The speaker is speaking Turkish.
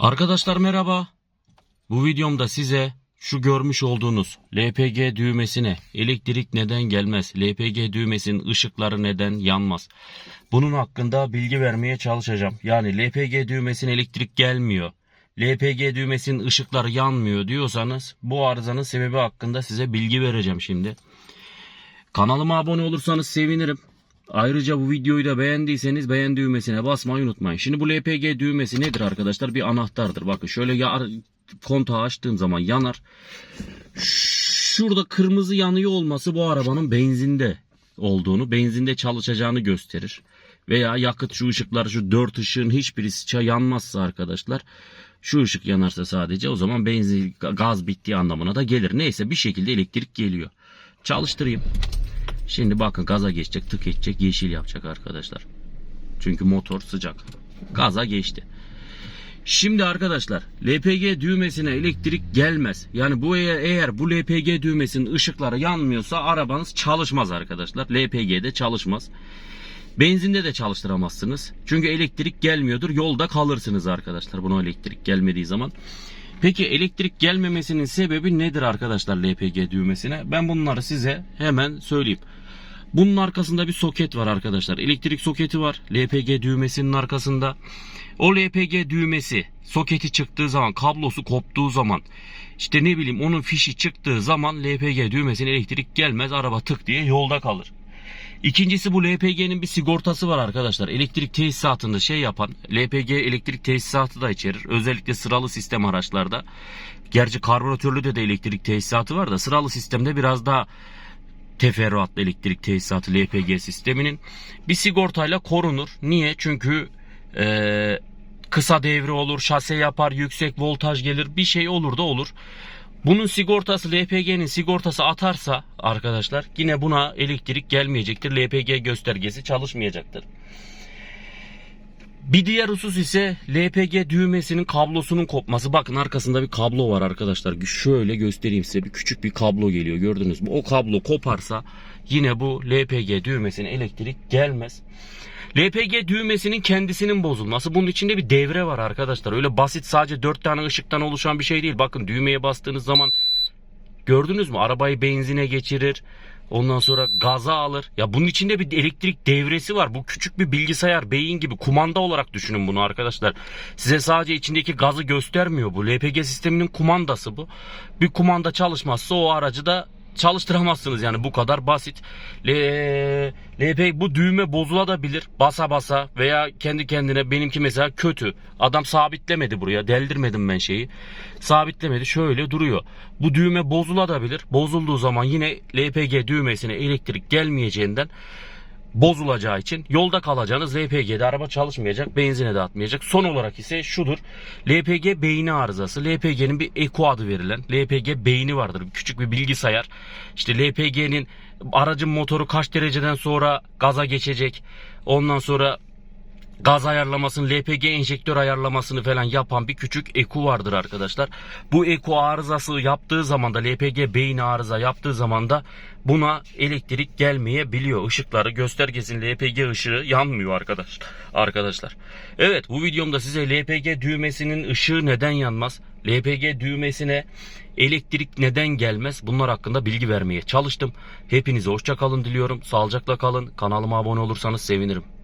Arkadaşlar merhaba. Bu videomda size şu görmüş olduğunuz LPG düğmesine elektrik neden gelmez? LPG düğmesinin ışıkları neden yanmaz? Bunun hakkında bilgi vermeye çalışacağım. Yani LPG düğmesine elektrik gelmiyor. LPG düğmesinin ışıkları yanmıyor diyorsanız bu arızanın sebebi hakkında size bilgi vereceğim şimdi. Kanalıma abone olursanız sevinirim. Ayrıca bu videoyu da beğendiyseniz beğen düğmesine basmayı unutmayın. Şimdi bu LPG düğmesi nedir arkadaşlar? Bir anahtardır. Bakın şöyle ya, kontağı açtığım zaman yanar. Şurada kırmızı yanıyor olması bu arabanın benzinde olduğunu, benzinde çalışacağını gösterir. Veya yakıt şu ışıklar şu dört ışığın hiçbirisi yanmazsa arkadaşlar şu ışık yanarsa sadece o zaman benzin gaz bittiği anlamına da gelir. Neyse bir şekilde elektrik geliyor. Çalıştırayım. Şimdi bakın gaza geçecek, tık edecek, yeşil yapacak arkadaşlar. Çünkü motor sıcak. Gaza geçti. Şimdi arkadaşlar LPG düğmesine elektrik gelmez. Yani bu eğer, eğer bu LPG düğmesinin ışıkları yanmıyorsa arabanız çalışmaz arkadaşlar. LPG'de çalışmaz. Benzinde de çalıştıramazsınız. Çünkü elektrik gelmiyordur. Yolda kalırsınız arkadaşlar. Buna elektrik gelmediği zaman. Peki elektrik gelmemesinin sebebi nedir arkadaşlar LPG düğmesine? Ben bunları size hemen söyleyeyim. Bunun arkasında bir soket var arkadaşlar. Elektrik soketi var. LPG düğmesinin arkasında. O LPG düğmesi soketi çıktığı zaman kablosu koptuğu zaman işte ne bileyim onun fişi çıktığı zaman LPG düğmesine elektrik gelmez. Araba tık diye yolda kalır. İkincisi bu LPG'nin bir sigortası var arkadaşlar. Elektrik tesisatında şey yapan LPG elektrik tesisatı da içerir. Özellikle sıralı sistem araçlarda. Gerçi karbüratörlü de de elektrik tesisatı var da sıralı sistemde biraz daha teferruatlı elektrik tesisatı LPG sisteminin bir sigortayla korunur. Niye? Çünkü eee, kısa devre olur, şase yapar, yüksek voltaj gelir, bir şey olur da olur. Bunun sigortası LPG'nin sigortası atarsa arkadaşlar yine buna elektrik gelmeyecektir. LPG göstergesi çalışmayacaktır. Bir diğer husus ise LPG düğmesinin kablosunun kopması. Bakın arkasında bir kablo var arkadaşlar. Şöyle göstereyim size. Bir küçük bir kablo geliyor. Gördünüz mü? O kablo koparsa yine bu LPG düğmesine elektrik gelmez. LPG düğmesinin kendisinin bozulması. Bunun içinde bir devre var arkadaşlar. Öyle basit sadece 4 tane ışıktan oluşan bir şey değil. Bakın düğmeye bastığınız zaman gördünüz mü? Arabayı benzine geçirir. Ondan sonra gaza alır. Ya bunun içinde bir elektrik devresi var. Bu küçük bir bilgisayar, beyin gibi kumanda olarak düşünün bunu arkadaşlar. Size sadece içindeki gazı göstermiyor bu. LPG sisteminin kumandası bu. Bir kumanda çalışmazsa o aracı da çalıştıramazsınız yani bu kadar basit. LP bu düğme bozulabilir basa basa veya kendi kendine benimki mesela kötü. Adam sabitlemedi buraya deldirmedim ben şeyi. Sabitlemedi şöyle duruyor. Bu düğme bozulabilir. Bozulduğu zaman yine LPG düğmesine elektrik gelmeyeceğinden bozulacağı için yolda kalacağınız LPG'de araba çalışmayacak, benzine de atmayacak. Son olarak ise şudur. LPG beyni arızası. LPG'nin bir Eko adı verilen LPG beyni vardır. Küçük bir bilgisayar. İşte LPG'nin aracın motoru kaç dereceden sonra gaza geçecek. Ondan sonra gaz ayarlamasını, LPG enjektör ayarlamasını falan yapan bir küçük EKU vardır arkadaşlar. Bu EKU arızası yaptığı zaman da LPG beyin arıza yaptığı zaman da buna elektrik gelmeyebiliyor. Işıkları göstergesinin LPG ışığı yanmıyor arkadaş, arkadaşlar. Evet bu videomda size LPG düğmesinin ışığı neden yanmaz? LPG düğmesine elektrik neden gelmez? Bunlar hakkında bilgi vermeye çalıştım. Hepinize hoşça kalın diliyorum. Sağlıcakla kalın. Kanalıma abone olursanız sevinirim.